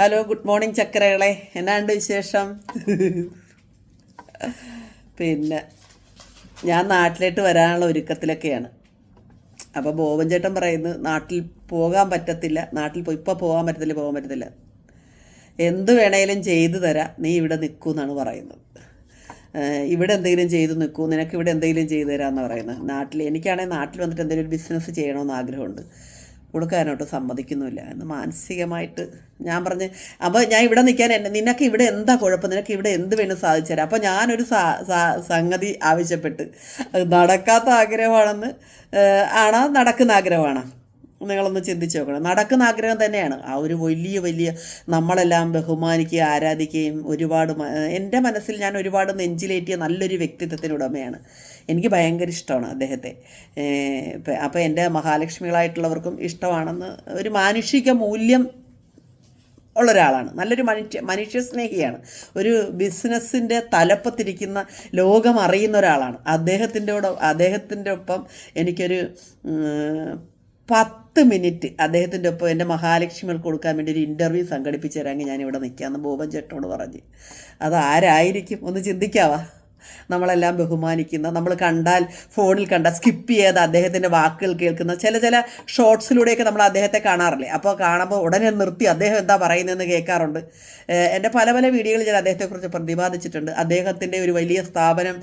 Hello good morning ചക്കരകളെ. എന്നാണ്ട് വിശേഷം? പിന്നെ ഞാൻ നാട്ടിലേക്ക് വരാനുള്ള ഒരുക്കത്തിലൊക്കെയാണ്. അപ്പോൾ ബോബൻ ചേട്ടൻ പറയുന്നു നാട്ടിൽ പോകാൻ പറ്റത്തില്ല. നാട്ടിൽ പോയി ഇപ്പോൾ പോകാൻ പറ്റത്തില്ല പോകാൻ പറ്റത്തില്ല. എന്ത് വേണേലും ചെയ്തു തരാം. നീ ഇവിടെ നിൽക്കൂ എന്നാണ് പറയുന്നത്. ഇവിടെ എന്തെങ്കിലും ചെയ്തു നിൽക്കൂ നിനക്ക് ഇവിടെ എന്തെങ്കിലും ചെയ്തു തരാമെന്ന് പറയുന്നത്. നാട്ടിൽ എനിക്കാണെങ്കിൽ നാട്ടിൽ വന്നിട്ട് എന്തെങ്കിലും ഒരു ബിസിനസ് ചെയ്യണമെന്ന് ആഗ്രഹമുണ്ട്. കൊടുക്കാനോട്ട് സമ്മതിക്കുന്നില്ല എന്ന് മാനസികമായിട്ട് ഞാൻ പറഞ്ഞ് അപ്പോൾ ഞാൻ ഇവിടെ നിൽക്കാൻ എന്നെ നിനക്ക് ഇവിടെ എന്താ കുഴപ്പം? നിനക്ക് ഇവിടെ എന്ത് വേണം സാധിച്ചു തരാം. അപ്പോൾ ഞാനൊരു സംഗതി ആവശ്യപ്പെട്ട് നടക്കാത്ത ആഗ്രഹമാണെന്ന് ആണോ നടക്കുന്ന ആഗ്രഹമാണോ? നിങ്ങളൊന്ന് ചിന്തിച്ച് നോക്കണം. നടക്കുന്ന ആഗ്രഹം തന്നെയാണ്. ആ ഒരു വലിയ വലിയ നമ്മളെല്ലാം ബഹുമാനിക്കുകയും ആരാധിക്കുകയും ഒരുപാട് എന്റെ മനസ്സിൽ ഞാൻ ഒരുപാട് നെഞ്ചിലേറ്റിയ നല്ലൊരു വ്യക്തിത്വത്തിന് ഉടമയാണ്. എനിക്ക് ഭയങ്കര ഇഷ്ടമാണ് അദ്ദേഹത്തെ. അപ്പോൾ എന്റെ മഹാലക്ഷ്മികളായിട്ടുള്ളവർക്കും ഇഷ്ടമാണെന്ന് ഒരു മാനുഷിക മൂല്യം ഉള്ള ഒരാളാണ് നല്ലൊരു മനുഷ്യ മനുഷ്യ സ്നേഹിയാണ്. ഒരു ബിസിനസ്സിന്റെ തലപ്പത്തിരിക്കുന്ന ലോകം അറിയുന്ന ഒരാളാണ്. അദ്ദേഹത്തിന്റെ കൂടെ അദ്ദേഹത്തിന്റെ ഒപ്പം എനിക്കൊരു പത്ത് മിനിറ്റ് അദ്ദേഹത്തിന്റെ ഒപ്പം എന്റെ മഹാലക്ഷ്മികൾക്ക് കൊടുക്കാൻ വേണ്ടി ഒരു ഇന്റർവ്യൂ സംഘടിപ്പിച്ച് തരാമെങ്കിൽ ഞാനിവിടെ നിൽക്കാമെന്ന് ബോബൻ ചേട്ടനോട് പറഞ്ഞ്. അതാരായിരിക്കും ഒന്ന് ചിന്തിക്കാവാ? നമ്മളെല്ലാം ബഹുമാനിക്കുന്ന നമ്മൾ കണ്ടാൽ ഫോണിൽ കണ്ട സ്കിപ്പ് ചെയ്യാതെ അദ്ദേഹത്തിന്റെ വാക്കുകൾ കേൾക്കുന്ന ചില ചില ഷോർട്സിലൂടെയൊക്കെ നമ്മൾ അദ്ദേഹത്തെ കാണാറില്ലേ? അപ്പോൾ കാണുമ്പോൾ ഉടനെ നിർത്തി അദ്ദേഹം എന്താ പറയുന്നതെന്ന് കേൾക്കാറുണ്ട്. എന്റെ പല പല വീഡിയോകളിൽ ഞാൻ അദ്ദേഹത്തെക്കുറിച്ച് പ്രതിപാദിച്ചിട്ടുണ്ട്. അദ്ദേഹത്തിന്റെ ഒരു വലിയ സ്ഥാപനം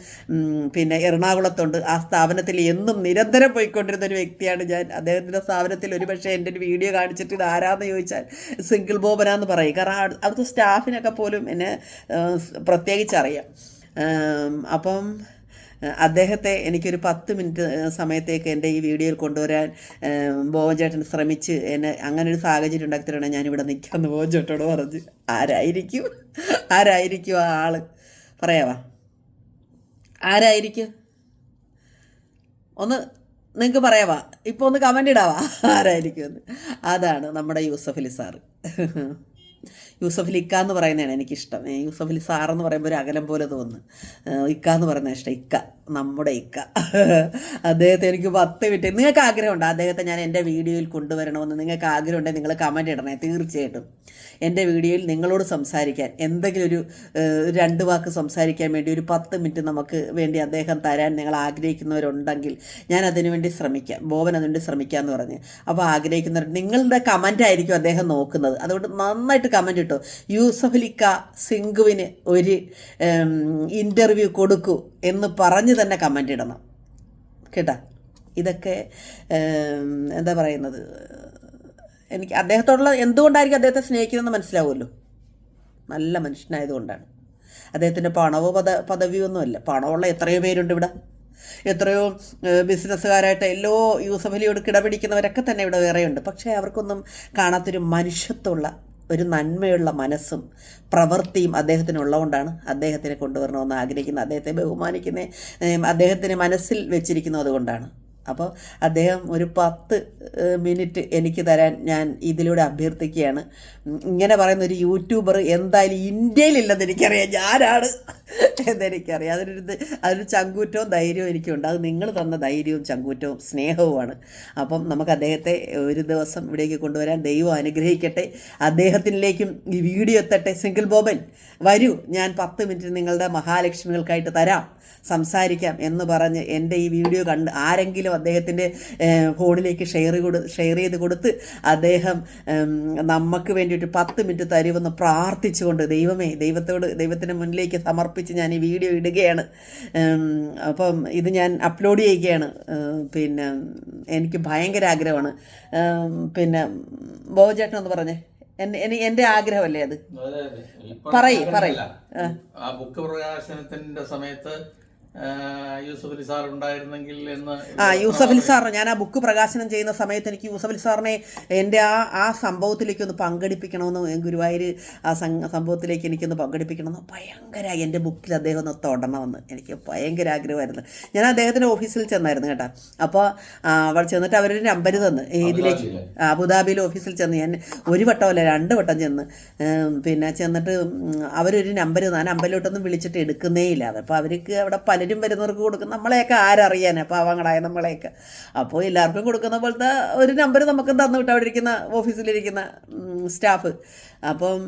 പിന്നെ എറണാകുളത്തുണ്ട്. ആ സ്ഥാപനത്തിൽ എന്നും നിരന്തരം പോയിക്കൊണ്ടിരുന്ന ഒരു വ്യക്തിയാണ് ഞാൻ. അദ്ദേഹത്തിന്റെ സ്ഥാപനത്തിൽ ഒരു പക്ഷേ എന്റെ ഒരു വീഡിയോ കാണിച്ചിട്ട് ഇത് ആരാന്ന് ചോദിച്ചാൽ സിംഗിൾ ബോബനാന്ന് പറയും. കാരണം അവിടു- അവിടുത്തെ സ്റ്റാഫിനൊക്കെ പോലും എന്നെ പ്രത്യേകിച്ച് അറിയാം അപ്പം അദ്ദേഹത്തെ എനിക്കൊരു പത്ത് മിനിറ്റ് സമയത്തേക്ക് എന്റെ ഈ വീഡിയോയിൽ കൊണ്ടുവരാൻ ഏം, ബോബൻ ചേട്ടൻ ശ്രമിച്ച് എന്നെ അങ്ങനെ ഒരു സാഹചര്യം ഉണ്ടാക്കി തരണം ഞാനിവിടെ നിൽക്കാമെന്ന് ബോബൻ ചേട്ടനോട് പറഞ്ഞ്. ആരായിരിക്കും? ആരായിരിക്കും ആ ആൾ? പറയാവാ. ആരായിരിക്കും? ഒന്ന് നിങ്ങൾക്ക് പറയാവാ. ഇപ്പോൾ ഒന്ന് കമന്റ് ഇടാവാ. ആരായിരിക്കും അതാണ് നമ്മുടെ യൂസഫ് അലി സാറ്. യൂസഫ് ഇക്ക എന്ന് പറയുന്നതാണ് എനിക്കിഷ്ടം. ഏ, യൂസഫ് അലി സാർ എന്ന് പറയുമ്പോൾ ഒരു അകലം പോലെ തോന്നുന്നു ഇക്ക എന്ന് പറയുന്ന ഇഷ്ടം. ഇക്ക നമ്മുടെ ഇക്ക. അദ്ദേഹത്തെ എനിക്ക് പത്ത് മിനിറ്റ് നിങ്ങൾക്ക് ആഗ്രഹമുണ്ട്? അദ്ദേഹത്തെ ഞാൻ എന്റെ വീഡിയോയിൽ കൊണ്ടുവരണമെന്ന് നിങ്ങൾക്ക് ആഗ്രഹമുണ്ടെങ്കിൽ നിങ്ങൾ കമന്റ് ഇടണേ തീർച്ചയായിട്ടും. എന്റെ വീഡിയോയിൽ നിങ്ങളോട് സംസാരിക്കാൻ എന്തെങ്കിലും ഒരു രണ്ട് വാക്ക് സംസാരിക്കാൻ വേണ്ടി ഒരു പത്ത് മിനിറ്റ് നമുക്ക് വേണ്ടി അദ്ദേഹം തരാൻ നിങ്ങൾ ആഗ്രഹിക്കുന്നവരുണ്ടെങ്കിൽ ഞാൻ അതിനു വേണ്ടി ശ്രമിക്കാം. ബോബൻ അതിനുവേണ്ടി ശ്രമിക്കാമെന്ന് പറഞ്ഞ്. അപ്പോൾ ആഗ്രഹിക്കുന്നവർ നിങ്ങളുടെ കമന്റ് ആയിരിക്കും അദ്ദേഹം നോക്കുന്നത്. അതുകൊണ്ട് നന്നായിട്ട് കമന്റ് ഇട്ടു. യൂസഫലിക്ക സിംഗുവിന് ഒരു ഇന്റർവ്യൂ കൊടുക്കൂ എന്ന് പറഞ്ഞ് തന്നെ കമന്റ് ഇടണം. കേട്ടാ? ഇതൊക്കെ എന്താ പറയുന്നത്? എനിക്ക് അദ്ദേഹത്തോടുള്ള എന്തുകൊണ്ടായിരിക്കും അദ്ദേഹത്തെ സ്നേഹിക്കുന്നതെന്ന് മനസ്സിലാവുമല്ലോ. നല്ല മനുഷ്യനായതുകൊണ്ടാണ്. അദ്ദേഹത്തിന്റെ പണവോ പദ പദവിയൊന്നുമല്ല. പണമുള്ള എത്രയോ പേരുണ്ട് ഇവിടെ. എത്രയോ ബിസിനസ്സുകാരായിട്ട് എല്ലോ യൂസഫലിയോട് കിടപിടിക്കുന്നവരൊക്കെ തന്നെ ഇവിടെ വേറെയുണ്ട്. പക്ഷേ അവർക്കൊന്നും കാണാത്തൊരു മനുഷ്യത്വമുള്ള ഒരു നന്മയുള്ള മനസ്സും പ്രവൃത്തിയും അദ്ദേഹത്തിനുള്ളതുകൊണ്ടാണ് അദ്ദേഹത്തിനെ കൊണ്ടുവരണമെന്ന് ആഗ്രഹിക്കുന്നത്. അദ്ദേഹത്തെ ബഹുമാനിക്കുന്ന അദ്ദേഹത്തിന് മനസ്സിൽ വെച്ചിരിക്കുന്നത് അതുകൊണ്ടാണ്. അപ്പോൾ അദ്ദേഹം ഒരു പത്ത് മിനിറ്റ് എനിക്ക് തരാൻ ഞാൻ ഇതിലൂടെ അഭ്യർത്ഥിക്കുകയാണ്. ഇങ്ങനെ പറയുന്ന ഒരു യൂട്യൂബർ എന്തായാലും ഇന്ത്യയിലില്ലെന്ന് എനിക്കറിയാം. ഞാനാണ് എന്നെനിക്കറിയാം. അതിനൊരു അതിന് ചങ്കൂറ്റവും ധൈര്യവും എനിക്കുണ്ട്. അത് നിങ്ങൾ തന്ന ധൈര്യവും ചങ്കൂറ്റവും സ്നേഹവുമാണ്. അപ്പം നമുക്ക് അദ്ദേഹത്തെ ഒരു ദിവസം ഇവിടേക്ക് കൊണ്ടുവരാൻ ദൈവം അനുഗ്രഹിക്കട്ടെ. അദ്ദേഹത്തിനിലേക്കും ഈ വീഡിയോ എത്തട്ടെ. സിംഗിൾ ബോബൻ വരൂ. ഞാൻ പത്ത് മിനിറ്റ് നിങ്ങളുടെ മഹാലക്ഷ്മികൾക്കായിട്ട് തരാം. സംസാരിക്കാം എന്ന് പറഞ്ഞ് എന്റെ ഈ വീഡിയോ കണ്ട് ആരെങ്കിലും അദ്ദേഹത്തിന്റെ ഫോണിലേക്ക് ഷെയർ കൊടു ഷെയർ ചെയ്ത് കൊടുത്ത് അദ്ദേഹം നമുക്ക് വേണ്ടിയിട്ട് പത്ത് മിനിറ്റ് തരുമെന്ന് പ്രാർത്ഥിച്ചുകൊണ്ട് ദൈവമേ ദൈവത്തോട് ദൈവത്തിന് മുന്നിലേക്ക് സമർപ്പിച്ച് ഞാൻ ഈ വീഡിയോ ഇടുകയാണ് അപ്പം ഇത് ഞാൻ അപ്ലോഡ് ചെയ്യുകയാണ് പിന്നെ എനിക്ക് ഭയങ്കര ആഗ്രഹമാണ് പിന്നെ ബോബചേട്ടൻ ഒന്ന് പറഞ്ഞേ എന്റെ ആഗ്രഹമല്ലേ അത്. പറയ്. പറയ്. ആ ബുക്ക് പ്രകാശനത്തിന്റെ സമയത്ത് യൂസഫ് അലി സാർ ഉണ്ടായിരുന്നെങ്കിൽ എന്ന് ആ യൂസഫ് അലി സാറിന് ഞാൻ ആ ബുക്ക് പ്രകാശനം ചെയ്യുന്ന സമയത്ത് എനിക്ക് യൂസഫ് അലി സാറിനെ എന്റെ ആ ആ സംഭവത്തിലേക്ക് ഒന്ന് പങ്കെടുപ്പിക്കണമെന്ന് ഗുരുവായൂർ ആ സംഭവത്തിലേക്ക് എനിക്കൊന്ന് പങ്കെടുപ്പിക്കണമെന്ന് ഭയങ്കര എന്റെ ബുക്കിൽ അദ്ദേഹം ഒന്ന് തൊടണമെന്ന് എനിക്ക് ഭയങ്കര ആഗ്രഹമായിരുന്നു. ഞാൻ അദ്ദേഹത്തിന്റെ ഓഫീസിൽ ചെന്നായിരുന്നു കേട്ടോ. അപ്പോൾ അവിടെ ചെന്നിട്ട് അവരൊരു നമ്പർ തന്ന്. ഇതിലേക്ക് അബുദാബിയിലെ? ഓഫീസിൽ ചെന്ന് ഞാൻ ഒരു വട്ടമല്ല രണ്ട് വട്ടം ചെന്ന്. പിന്നെ ചെന്നിട്ട് അവരൊരു നമ്പർ ആ നമ്പറിലോട്ടൊന്നും വിളിച്ചിട്ട് എടുക്കുന്നേ ഇല്ല. അപ്പോൾ അവർക്ക് അവിടെ പല പലരും വരുന്നവർക്ക് കൊടുക്കും നമ്മളെയൊക്കെ ആരറിയാനാ പാവങ്ങളായ നമ്മളെയൊക്കെ. അപ്പോൾ എല്ലാവർക്കും കൊടുക്കുന്ന പോലത്തെ ഒരു നമ്പർ നമുക്ക് തന്നു വിട്ടു. അവിടെ ഇരിക്കുന്ന ഓഫീസിലിരിക്കുന്ന സ്റ്റാഫ്. അപ്പം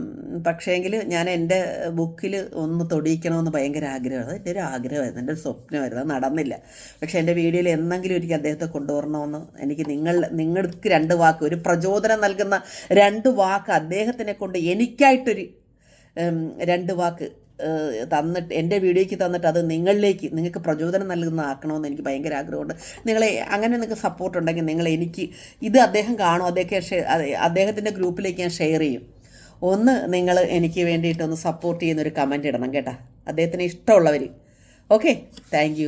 പക്ഷേങ്കിൽ ഞാൻ എന്റെ ബുക്കിൽ ഒന്ന് തൊടിയിക്കണമെന്ന് ഭയങ്കര ആഗ്രഹമാണ് എന്റെ ഒരു ആഗ്രഹമായിരുന്നു. എന്റെ ഒരു സ്വപ്നമായിരുന്നു. അത് നടന്നില്ല. പക്ഷേ എന്റെ വീഡിയോയിൽ എന്നെങ്കിലും ഒരിക്കൽ അദ്ദേഹത്തെ കൊണ്ടുവരണമെന്ന് എനിക്ക് നിങ്ങൾ നിങ്ങൾക്ക് രണ്ട് വാക്ക് ഒരു പ്രചോദനം നൽകുന്ന രണ്ട് വാക്ക് അദ്ദേഹത്തിനെ കൊണ്ട് എനിക്കായിട്ടൊരു രണ്ട് വാക്ക് തന്നിട്ട് എന്റെ വീഡിയോയ്ക്ക് തന്നിട്ട് അത് നിങ്ങളിലേക്ക് നിങ്ങൾക്ക് പ്രചോദനം നൽകുന്ന ആക്കണമെന്ന് എനിക്ക് ഭയങ്കര ആഗ്രഹമുണ്ട്. നിങ്ങളെ അങ്ങനെ നിങ്ങൾക്ക് സപ്പോർട്ട് ഉണ്ടെങ്കിൽ നിങ്ങൾ എനിക്ക് ഇത് അദ്ദേഹം കാണും. അദ്ദേഹം അദ്ദേഹത്തിന്റെ ഗ്രൂപ്പിലേക്ക് ഞാൻ ഷെയർ ചെയ്യും. ഒന്ന് നിങ്ങൾ എനിക്ക് വേണ്ടിയിട്ട് ഒന്ന് സപ്പോർട്ട് ചെയ്യുന്ന ഒരു കമന്റ് ഇടണം കേട്ടോ. അദ്ദേഹത്തിന് ഇഷ്ടമുള്ളവർ ഓക്കെ താങ്ക്